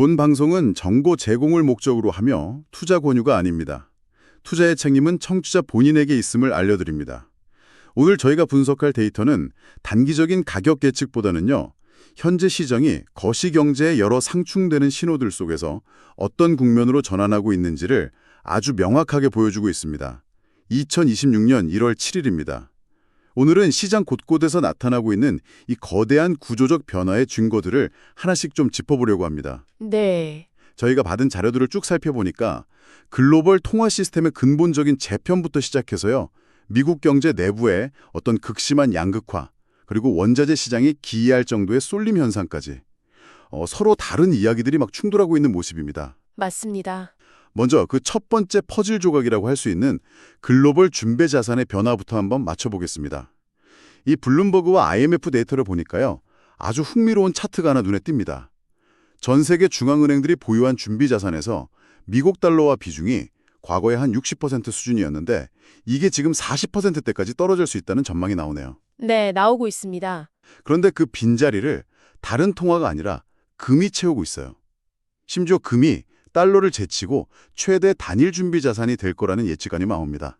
본 방송은 정보 제공을 목적으로 하며 투자 권유가 아닙니다. 투자의 책임은 청취자 본인에게 있음을 알려드립니다. 오늘 저희가 분석할 데이터는 단기적인 가격 예측보다는요. 현재 시장이 거시경제의 여러 상충되는 신호들 속에서 어떤 국면으로 전환하고 있는지를 아주 명확하게 보여주고 있습니다. 2026년 1월 7일입니다. 오늘은 시장 곳곳에서 나타나고 있는 이 거대한 구조적 변화의 증거들을 하나씩 좀 짚어보려고 합니다. 네. 저희가 받은 자료들을 쭉 살펴보니까 글로벌 통화 시스템의 근본적인 재편부터 시작해서요. 미국 경제 내부의 어떤 극심한 양극화, 그리고 원자재 시장이 기이할 정도의 쏠림 현상까지 어, 서로 다른 이야기들이 막 충돌하고 있는 모습입니다. 맞습니다. 먼저 그 첫 번째 퍼즐 조각이라고 할 수 있는 글로벌 준배 자산의 변화부터 한번 맞춰보겠습니다. 이 블룸버그와 IMF 데이터를 보니까요. 아주 흥미로운 차트가 하나 눈에 띕니다. 전 세계 중앙은행들이 보유한 준비 자산에서 미국 달러와 비중이 과거에 한 60% 수준이었는데 이게 지금 40%대까지 떨어질 수 있다는 전망이 나오네요. 네, 나오고 있습니다. 그런데 그 빈자리를 다른 통화가 아니라 금이 채우고 있어요. 심지어 금이 달러를 제치고 최대 단일 준비 자산이 될 거라는 예측안이 나옵니다.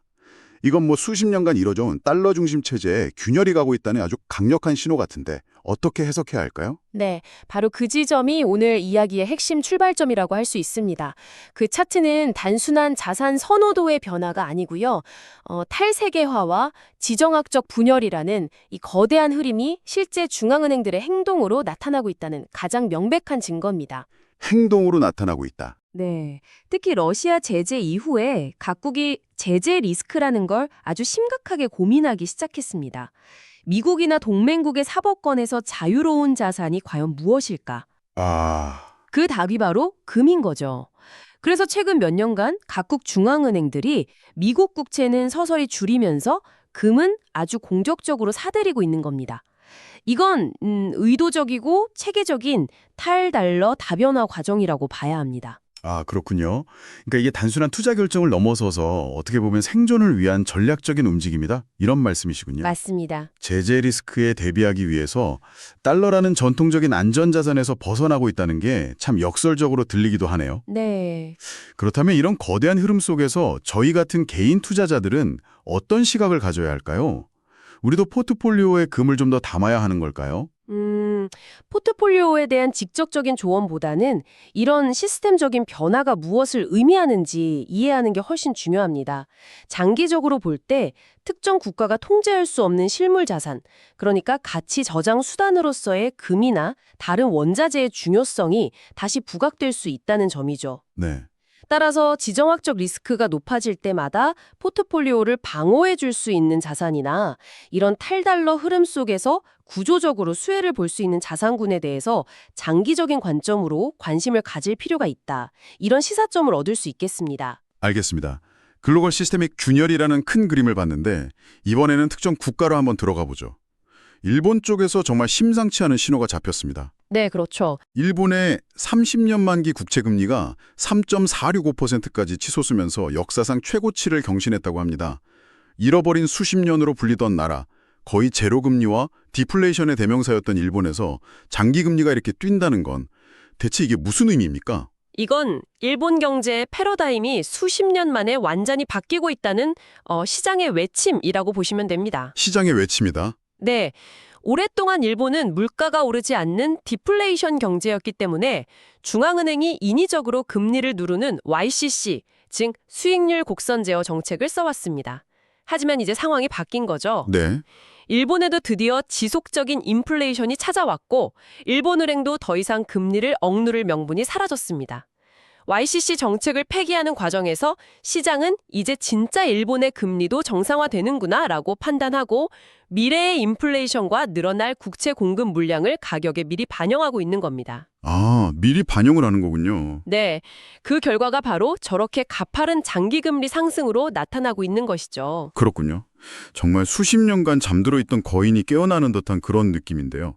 이건 뭐 수십 년간 이뤄져온 달러 중심 체제에 균열이 가고 있다는 아주 강력한 신호 같은데 어떻게 해석해야 할까요? 네, 바로 그 지점이 오늘 이야기의 핵심 출발점이라고 할 수 있습니다. 그 차트는 단순한 자산 선호도의 변화가 아니고요. 어, 탈세계화와 지정학적 분열이라는 이 거대한 흐름이 실제 중앙은행들의 행동으로 나타나고 있다는 가장 명백한 증거입니다. 행동으로 나타나고 있다. 네. 특히 러시아 제재 이후에 각국이 제재 리스크라는 걸 아주 심각하게 고민하기 시작했습니다. 미국이나 동맹국의 사법권에서 자유로운 자산이 과연 무엇일까? 아... 그 답이 바로 금인 거죠. 그래서 최근 몇 년간 각국 중앙은행들이 미국 국채는 서서히 줄이면서 금은 아주 공격적으로 사들이고 있는 겁니다. 이건 음, 의도적이고 체계적인 탈달러 다변화 과정이라고 봐야 합니다. 아, 그렇군요. 그러니까 이게 단순한 투자 결정을 넘어서서 어떻게 보면 생존을 위한 전략적인 움직임이다. 이런 말씀이시군요. 맞습니다. 제재 리스크에 대비하기 위해서 달러라는 전통적인 안전 자산에서 벗어나고 있다는 게 참 역설적으로 들리기도 하네요. 네. 그렇다면 이런 거대한 흐름 속에서 저희 같은 개인 투자자들은 어떤 시각을 가져야 할까요? 우리도 포트폴리오에 금을 좀 더 담아야 하는 걸까요? 음, 포트폴리오에 대한 직접적인 조언보다는 이런 시스템적인 변화가 무엇을 의미하는지 이해하는 게 훨씬 중요합니다. 장기적으로 볼 때 특정 국가가 통제할 수 없는 실물 자산, 그러니까 가치 저장 수단으로서의 금이나 다른 원자재의 중요성이 다시 부각될 수 있다는 점이죠. 네. 따라서 지정학적 리스크가 높아질 때마다 포트폴리오를 방어해 줄 수 있는 자산이나 이런 탈달러 흐름 속에서 구조적으로 수혜를 볼 수 있는 자산군에 대해서 장기적인 관점으로 관심을 가질 필요가 있다. 이런 시사점을 얻을 수 있겠습니다. 알겠습니다. 글로벌 시스테믹 균열이라는 큰 그림을 봤는데 이번에는 특정 국가로 한번 들어가 보죠. 일본 쪽에서 정말 심상치 않은 신호가 잡혔습니다. 네, 그렇죠. 일본의 30년 만기 국채 금리가 3.465%까지 치솟으면서 역사상 최고치를 경신했다고 합니다. 잃어버린 수십 년으로 불리던 나라, 거의 제로 금리와 디플레이션의 대명사였던 일본에서 장기 금리가 이렇게 뛴다는 건 대체 이게 무슨 의미입니까? 이건 일본 경제의 패러다임이 수십 년 만에 완전히 바뀌고 있다는 어, 시장의 외침이라고 보시면 됩니다. 시장의 외침이다. 네. 오랫동안 일본은 물가가 오르지 않는 디플레이션 경제였기 때문에 중앙은행이 인위적으로 금리를 누르는 YCC, 즉 수익률 곡선 제어 정책을 써왔습니다. 하지만 이제 상황이 바뀐 거죠. 네. 일본에도 드디어 지속적인 인플레이션이 찾아왔고 일본은행도 더 이상 금리를 억누를 명분이 사라졌습니다. YCC 정책을 폐기하는 과정에서 시장은 이제 진짜 일본의 금리도 정상화되는구나 라고 판단하고 미래의 인플레이션과 늘어날 국채 공급 물량을 가격에 미리 반영하고 있는 겁니다. 아, 미리 반영을 하는 거군요. 네, 그 결과가 바로 저렇게 가파른 장기금리 상승으로 나타나고 있는 것이죠. 그렇군요. 정말 수십 년간 잠들어 있던 거인이 깨어나는 듯한 그런 느낌인데요.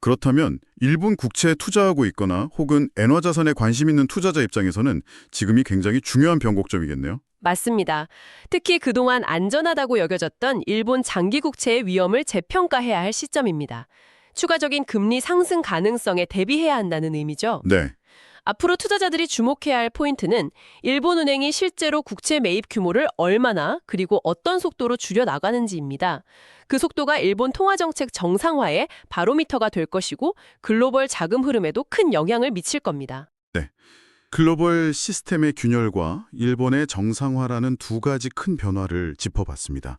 그렇다면 일본 국채에 투자하고 있거나 혹은 엔화 자산에 관심 있는 투자자 입장에서는 지금이 굉장히 중요한 변곡점이겠네요. 맞습니다. 특히 그동안 안전하다고 여겨졌던 일본 장기 국채의 위험을 재평가해야 할 시점입니다. 추가적인 금리 상승 가능성에 대비해야 한다는 의미죠. 네. 앞으로 투자자들이 주목해야 할 포인트는 일본은행이 실제로 국채 매입 규모를 얼마나 그리고 어떤 속도로 줄여 나가는지입니다. 그 속도가 일본 통화정책 정상화의 바로미터가 될 것이고 글로벌 자금 흐름에도 큰 영향을 미칠 겁니다. 글로벌 시스템의 균열과 일본의 정상화라는 두 가지 큰 변화를 짚어봤습니다.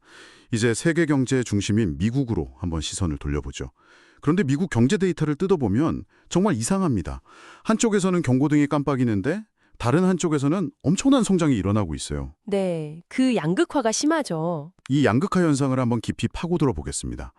이제 세계 경제의 중심인 미국으로 한번 시선을 돌려보죠. 그런데 미국 경제 데이터를 뜯어보면 정말 이상합니다. 한쪽에서는 경고등이 깜빡이는데 다른 한쪽에서는 엄청난 성장이 일어나고 있어요. 네, 그 양극화가 심하죠. 이 양극화 현상을 한번 깊이 파고들어 보겠습니다.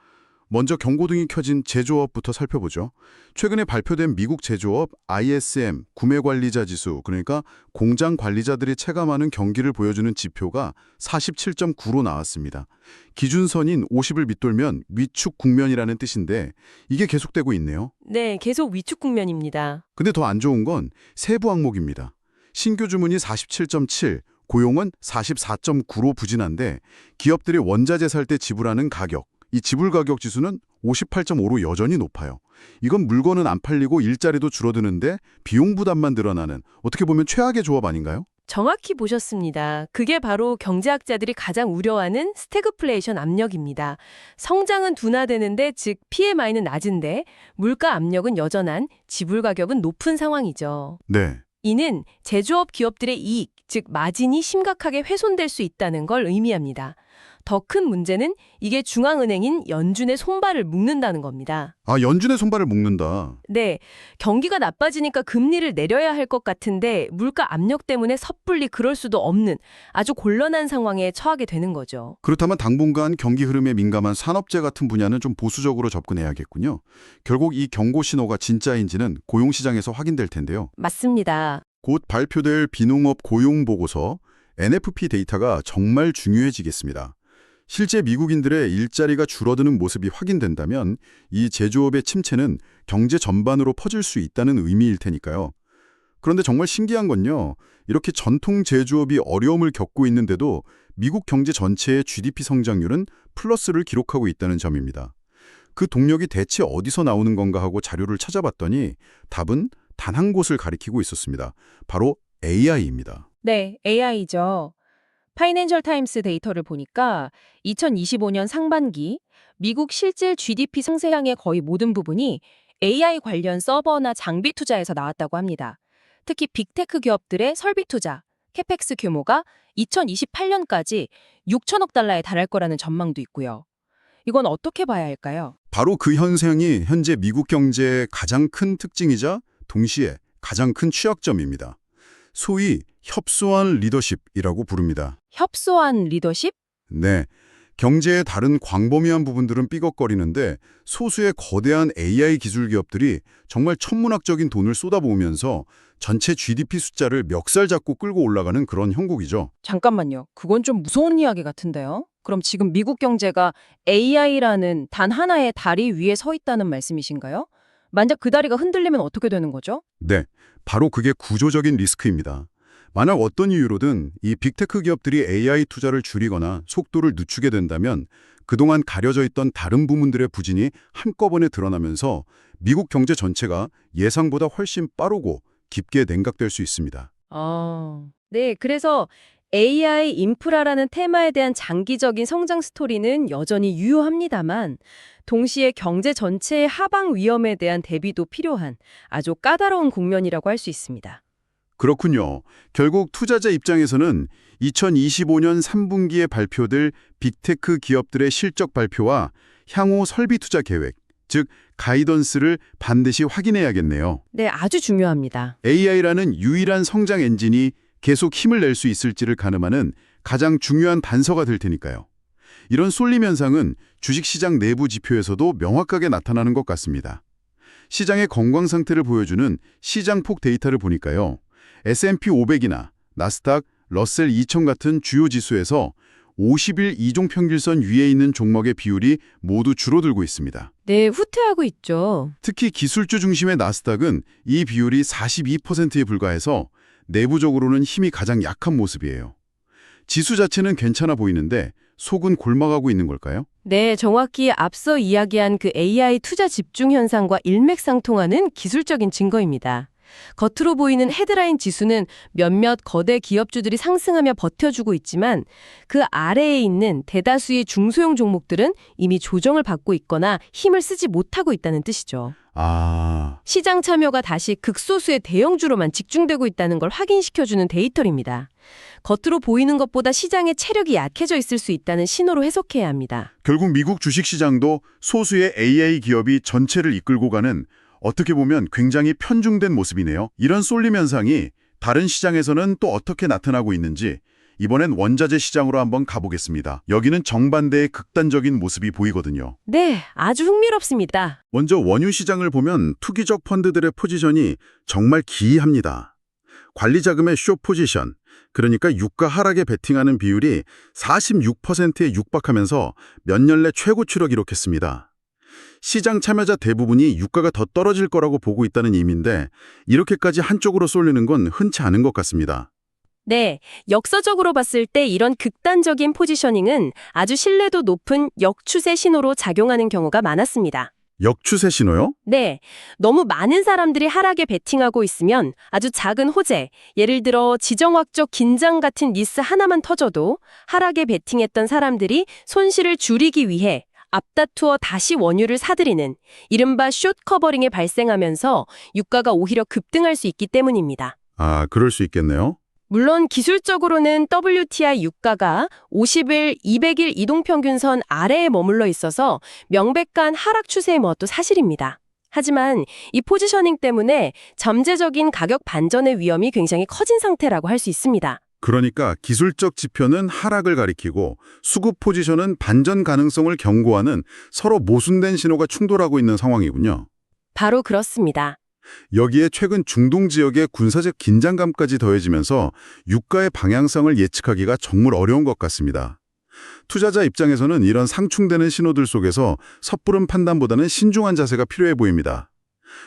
먼저 경고등이 켜진 제조업부터 살펴보죠. 최근에 발표된 미국 제조업 ISM 구매관리자 지수, 그러니까 공장 관리자들이 체감하는 경기를 보여주는 지표가 47.9로 나왔습니다. 기준선인 50을 밑돌면 위축 국면이라는 뜻인데 이게 계속되고 있네요. 네, 계속 위축 국면입니다. 근데 더 안 좋은 건 세부 항목입니다. 신규 주문이 47.7, 고용은 44.9로 부진한데 기업들이 원자재 살 때 지불하는 가격, 이 지불 가격 지수는 58.5로 여전히 높아요. 이건 물건은 안 팔리고 일자리도 줄어드는데 비용 부담만 늘어나는 어떻게 보면 최악의 조합 아닌가요? 정확히 보셨습니다. 그게 바로 경제학자들이 가장 우려하는 스태그플레이션 압력입니다. 성장은 둔화되는데 즉 PMI는 낮은데 물가 압력은 여전한 지불 가격은 높은 상황이죠. 네. 이는 제조업 기업들의 이익, 즉 마진이 심각하게 훼손될 수 있다는 걸 의미합니다. 더 큰 문제는 이게 중앙은행인 연준의 손발을 묶는다는 겁니다. 아, 연준의 손발을 묶는다. 네, 경기가 나빠지니까 금리를 내려야 할 것 같은데 물가 압력 때문에 섣불리 그럴 수도 없는 아주 곤란한 상황에 처하게 되는 거죠. 그렇다면 당분간 경기 흐름에 민감한 산업재 같은 분야는 좀 보수적으로 접근해야겠군요. 결국 이 경고 신호가 진짜인지는 고용시장에서 확인될 텐데요. 맞습니다. 곧 발표될 비농업 고용 보고서 NFP 데이터가 정말 중요해지겠습니다. 실제 미국인들의 일자리가 줄어드는 모습이 확인된다면 이 제조업의 침체는 경제 전반으로 퍼질 수 있다는 의미일 테니까요. 그런데 정말 신기한 건요. 이렇게 전통 제조업이 어려움을 겪고 있는데도 미국 경제 전체의 GDP 성장률은 플러스를 기록하고 있다는 점입니다. 그 동력이 대체 어디서 나오는 건가 하고 자료를 찾아봤더니 답은 단 한 곳을 가리키고 있었습니다. 바로 AI입니다. 네, AI죠. 파이낸셜 타임스 데이터를 보니까 2025년 상반기 미국 실질 GDP 상세량의 거의 모든 부분이 AI 관련 서버나 장비 투자에서 나왔다고 합니다. 특히 빅테크 기업들의 설비 투자, 캐펙스 규모가 2028년까지 6천억 달러에 달할 거라는 전망도 있고요. 이건 어떻게 봐야 할까요? 바로 그 현상이 현재 미국 경제의 가장 큰 특징이자 동시에 가장 큰 취약점입니다. 소위 협소한 리더십이라고 부릅니다. 협소한 리더십? 네. 경제의 다른 광범위한 부분들은 삐걱거리는데 소수의 거대한 AI 기술 기업들이 정말 천문학적인 돈을 쏟아부으면서 전체 GDP 숫자를 멱살 잡고 끌고 올라가는 그런 형국이죠. 잠깐만요. 그건 좀 무서운 이야기 같은데요. 그럼 지금 미국 경제가 AI라는 단 하나의 다리 위에 서 있다는 말씀이신가요? 만약 그 다리가 흔들리면 어떻게 되는 거죠? 네, 바로 그게 구조적인 리스크입니다. 만약 어떤 이유로든 이 빅테크 기업들이 AI 투자를 줄이거나 속도를 늦추게 된다면 그동안 가려져 있던 다른 부문들의 부진이 한꺼번에 드러나면서 미국 경제 전체가 예상보다 훨씬 빠르고 깊게 냉각될 수 있습니다. 아, 네. 그래서 AI 인프라라는 테마에 대한 장기적인 성장 스토리는 여전히 유효합니다만 동시에 경제 전체의 하방 위험에 대한 대비도 필요한 아주 까다로운 국면이라고 할 수 있습니다. 그렇군요. 결국 투자자 입장에서는 2025년 3분기에 발표될 빅테크 기업들의 실적 발표와 향후 설비 투자 계획, 즉 가이던스를 반드시 확인해야겠네요. 네, 아주 중요합니다. AI라는 유일한 성장 엔진이 계속 힘을 낼 수 있을지를 가늠하는 가장 중요한 단서가 될 테니까요. 이런 쏠림 현상은 주식시장 내부 지표에서도 명확하게 나타나는 것 같습니다. 시장의 건강 상태를 보여주는 시장폭 데이터를 보니까요. S&P 500이나 나스닥, 러셀 2000 같은 주요 지수에서 50일 이종 평균선 위에 있는 종목의 비율이 모두 줄어들고 있습니다. 네, 후퇴하고 있죠. 특히 기술주 중심의 나스닥은 이 비율이 42%에 불과해서 내부적으로는 힘이 가장 약한 모습이에요. 지수 자체는 괜찮아 보이는데 속은 골마가고 있는 걸까요? 네, 정확히 앞서 이야기한 그 AI 투자 집중 현상과 일맥상통하는 기술적인 증거입니다. 겉으로 보이는 헤드라인 지수는 몇몇 거대 기업주들이 상승하며 버텨주고 있지만 그 아래에 있는 대다수의 중소형 종목들은 이미 조정을 받고 있거나 힘을 쓰지 못하고 있다는 뜻이죠. 아, 시장 참여가 다시 극소수의 대형주로만 집중되고 있다는 걸 확인시켜주는 데이터입니다. 겉으로 보이는 것보다 시장의 체력이 약해져 있을 수 있다는 신호로 해석해야 합니다. 결국 미국 주식시장도 소수의 AA 기업이 전체를 이끌고 가는 어떻게 보면 굉장히 편중된 모습이네요. 이런 쏠림 현상이 다른 시장에서는 또 어떻게 나타나고 있는지 이번엔 원자재 시장으로 한번 가보겠습니다. 여기는 정반대의 극단적인 모습이 보이거든요. 네, 아주 흥미롭습니다. 먼저 원유 시장을 보면 투기적 펀드들의 포지션이 정말 기이합니다. 관리 자금의 쇼 포지션, 그러니까 유가 하락에 베팅하는 비율이 46%에 육박하면서 몇 년 내 최고치를 기록했습니다. 시장 참여자 대부분이 유가가 더 떨어질 거라고 보고 있다는 의미인데 이렇게까지 한쪽으로 쏠리는 건 흔치 않은 것 같습니다. 네, 역사적으로 봤을 때 이런 극단적인 포지셔닝은 아주 신뢰도 높은 역추세 신호로 작용하는 경우가 많았습니다. 역추세 신호요? 네, 너무 많은 사람들이 하락에 베팅하고 있으면 아주 작은 호재, 예를 들어 지정학적 긴장 같은 니스 하나만 터져도 하락에 베팅했던 사람들이 손실을 줄이기 위해 앞다투어 다시 원유를 사들이는 이른바 숏 커버링이 발생하면서 유가가 오히려 급등할 수 있기 때문입니다. 아, 그럴 수 있겠네요. 물론 기술적으로는 WTI 유가가 50일, 200일 이동평균선 아래에 머물러 있어서 명백한 하락 추세의 것도 사실입니다. 하지만 이 포지셔닝 때문에 잠재적인 가격 반전의 위험이 굉장히 커진 상태라고 할 수 있습니다. 그러니까 기술적 지표는 하락을 가리키고 수급 포지션은 반전 가능성을 경고하는 서로 모순된 신호가 충돌하고 있는 상황이군요. 바로 그렇습니다. 여기에 최근 중동 지역의 군사적 긴장감까지 더해지면서 유가의 방향성을 예측하기가 정말 어려운 것 같습니다. 투자자 입장에서는 이런 상충되는 신호들 속에서 섣부른 판단보다는 신중한 자세가 필요해 보입니다.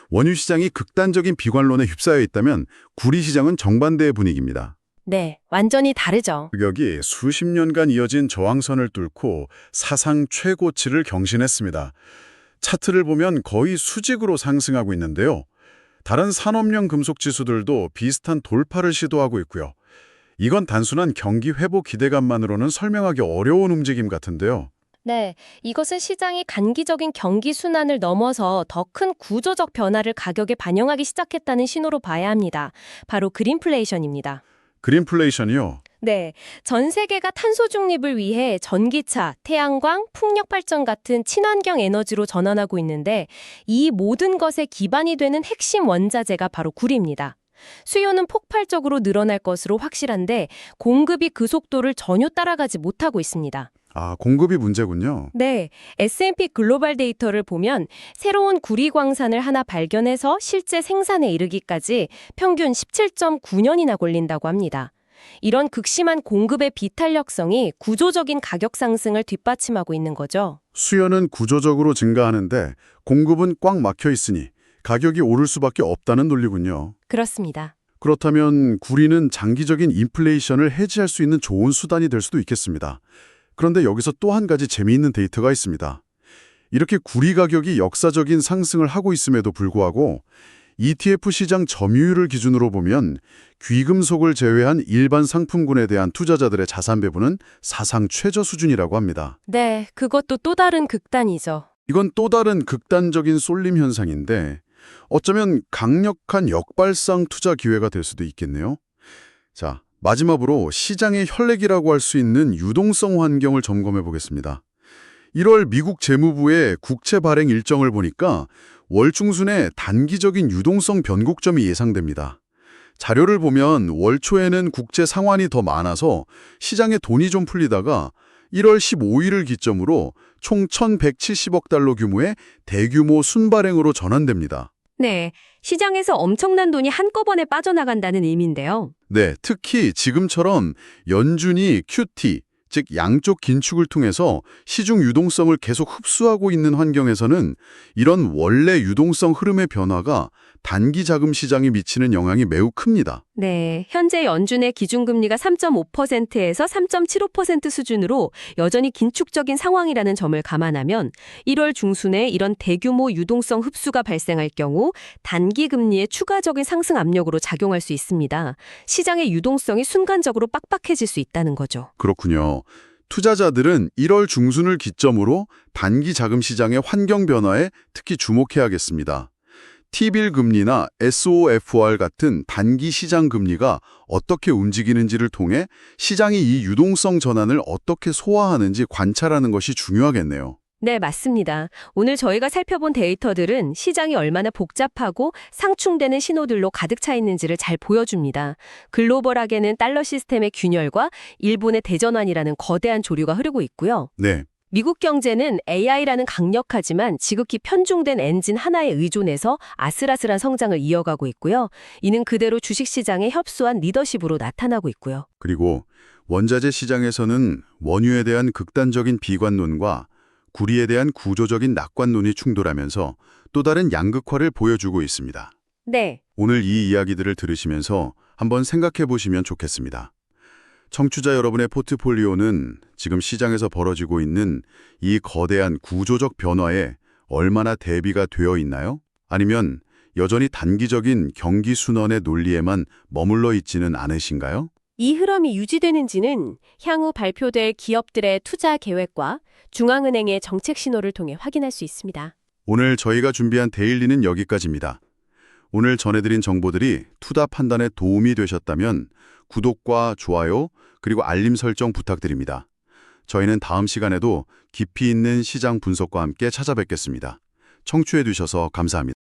원유 시장이 극단적인 비관론에 휩싸여 있다면 구리 시장은 정반대의 분위기입니다. 네, 완전히 다르죠. 가격이 수십 년간 이어진 저항선을 뚫고 사상 최고치를 경신했습니다. 차트를 보면 거의 수직으로 상승하고 있는데요. 다른 산업용 금속 지수들도 비슷한 돌파를 시도하고 있고요. 이건 단순한 경기 회복 기대감만으로는 설명하기 어려운 움직임 같은데요. 네, 이것은 시장이 단기적인 경기 순환을 넘어서 더 큰 구조적 변화를 가격에 반영하기 시작했다는 신호로 봐야 합니다. 바로 그린플레이션입니다. 그린플레이션이요. 네, 전 세계가 탄소 중립을 위해 전기차, 태양광, 풍력 발전 같은 친환경 에너지로 전환하고 있는데 이 모든 것의 기반이 되는 핵심 원자재가 바로 구리입니다. 수요는 폭발적으로 늘어날 것으로 확실한데 공급이 그 속도를 전혀 따라가지 못하고 있습니다. 아, 공급이 문제군요. 네, S&P 글로벌 데이터를 보면 새로운 구리 광산을 하나 발견해서 실제 생산에 이르기까지 평균 17.9년이나 걸린다고 합니다. 이런 극심한 공급의 비탄력성이 구조적인 가격 상승을 뒷받침하고 있는 거죠. 수요는 구조적으로 증가하는데 공급은 꽉 막혀 있으니 가격이 오를 수밖에 없다는 논리군요. 그렇습니다. 그렇다면 구리는 장기적인 인플레이션을 해지할 수 있는 좋은 수단이 될 수도 있겠습니다. 그런데 여기서 또 한 가지 재미있는 데이터가 있습니다. 이렇게 구리 가격이 역사적인 상승을 하고 있음에도 불구하고 ETF 시장 점유율을 기준으로 보면 귀금속을 제외한 일반 상품군에 대한 투자자들의 자산 배분은 사상 최저 수준이라고 합니다. 네, 그것도 또 다른 극단이죠. 이건 또 다른 극단적인 쏠림 현상인데 어쩌면 강력한 역발상 투자 기회가 될 수도 있겠네요. 자, 마지막으로 시장의 혈렉이라고 할 수 있는 유동성 환경을 점검해 보겠습니다. 1월 미국 재무부의 국채 발행 일정을 보니까 월 중순에 단기적인 유동성 변곡점이 예상됩니다. 자료를 보면 월 초에는 국채 상환이 더 많아서 시장에 돈이 좀 풀리다가 1월 15일을 기점으로 총 1,170억 달러 규모의 대규모 순발행으로 전환됩니다. 네, 시장에서 엄청난 돈이 한꺼번에 빠져나간다는 의미인데요. 네, 특히 지금처럼 연준이 QT, 즉 양쪽 긴축을 통해서 시중 유동성을 계속 흡수하고 있는 환경에서는 이런 원래 유동성 흐름의 변화가 단기 자금 시장에 미치는 영향이 매우 큽니다. 네, 현재 연준의 기준금리가 3.5%에서 3.75% 수준으로 여전히 긴축적인 상황이라는 점을 감안하면 1월 중순에 이런 대규모 유동성 흡수가 발생할 경우 단기 금리의 추가적인 상승 압력으로 작용할 수 있습니다. 시장의 유동성이 순간적으로 빡빡해질 수 있다는 거죠. 그렇군요. 투자자들은 1월 중순을 기점으로 단기 자금 시장의 환경 변화에 특히 주목해야겠습니다. T빌 금리나 SOFR 같은 단기 시장 금리가 어떻게 움직이는지를 통해 시장이 이 유동성 전환을 어떻게 소화하는지 관찰하는 것이 중요하겠네요. 네, 맞습니다. 오늘 저희가 살펴본 데이터들은 시장이 얼마나 복잡하고 상충되는 신호들로 가득 차 있는지를 잘 보여줍니다. 글로벌하게는 달러 시스템의 균열과 일본의 대전환이라는 거대한 조류가 흐르고 있고요. 네, 미국 경제는 AI라는 강력하지만 지극히 편중된 엔진 하나에 의존해서 아슬아슬한 성장을 이어가고 있고요. 이는 그대로 주식시장의 협소한 리더십으로 나타나고 있고요. 그리고 원자재 시장에서는 원유에 대한 극단적인 비관론과 구리에 대한 구조적인 낙관론이 충돌하면서 또 다른 양극화를 보여주고 있습니다. 네. 오늘 이 이야기들을 들으시면서 한번 생각해 보시면 좋겠습니다. 청취자 여러분의 포트폴리오는 지금 시장에서 벌어지고 있는 이 거대한 구조적 변화에 얼마나 대비가 되어 있나요? 아니면 여전히 단기적인 경기 순환의 논리에만 머물러 있지는 않으신가요? 이 흐름이 유지되는지는 향후 발표될 기업들의 투자 계획과 중앙은행의 정책 신호를 통해 확인할 수 있습니다. 오늘 저희가 준비한 데일리는 여기까지입니다. 오늘 전해드린 정보들이 투자 판단에 도움이 되셨다면 구독과 좋아요 그리고 알림 설정 부탁드립니다. 저희는 다음 시간에도 깊이 있는 시장 분석과 함께 찾아뵙겠습니다. 청취해 주셔서 감사합니다.